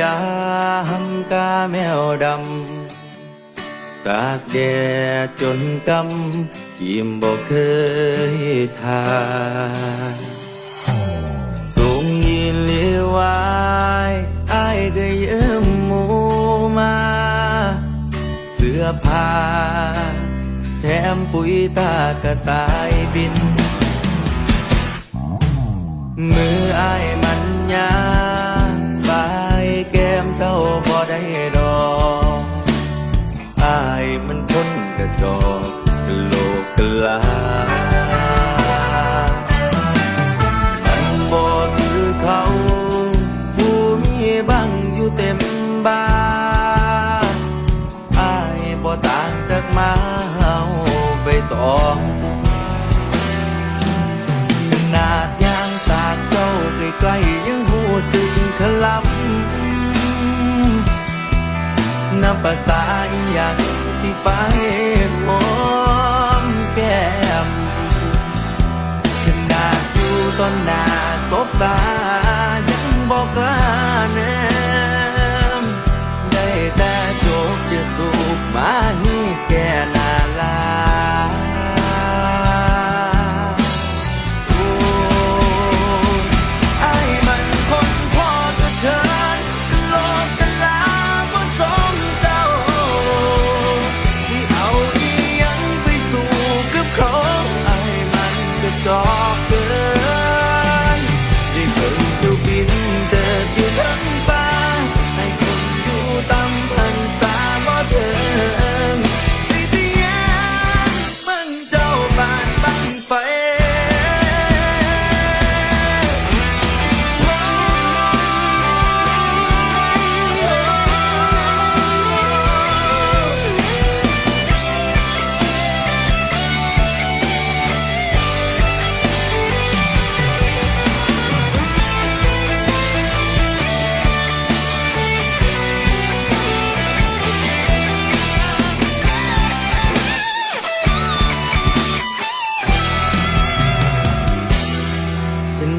ยสูบเนผู้ยามกาแมวดำ ตากแดดจนกำกิมบ่เคยทาสูงยินเลียวายอายก็ยืมหมูมา เสื้อผ้า แถมปุ๋ยตากระต่ายบิน มืออ ลามันบ่คือเขาผู้มีบังอยู่เต็มบ้านอายบ่ต่างจากมาเฮาไปตองขนาดยางสากเจ้าใกล้ๆยังหูสึกขลำน้ำภาษาอีหยังสิไปหอม อยู่ตอนหน้าสบตายังบอกลา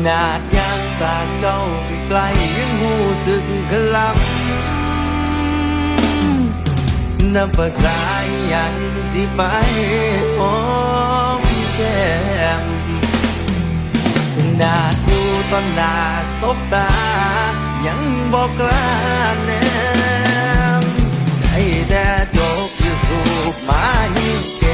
นาดยางสากเจ้าใกลยังหูสึกขลับน้ำภาษาอหยังสิไปหอมแก้มนาดอยู่ตอนหน้าสบตา ยังบอกกล้าแนมได้แต่จกอยู่สูบมาหิ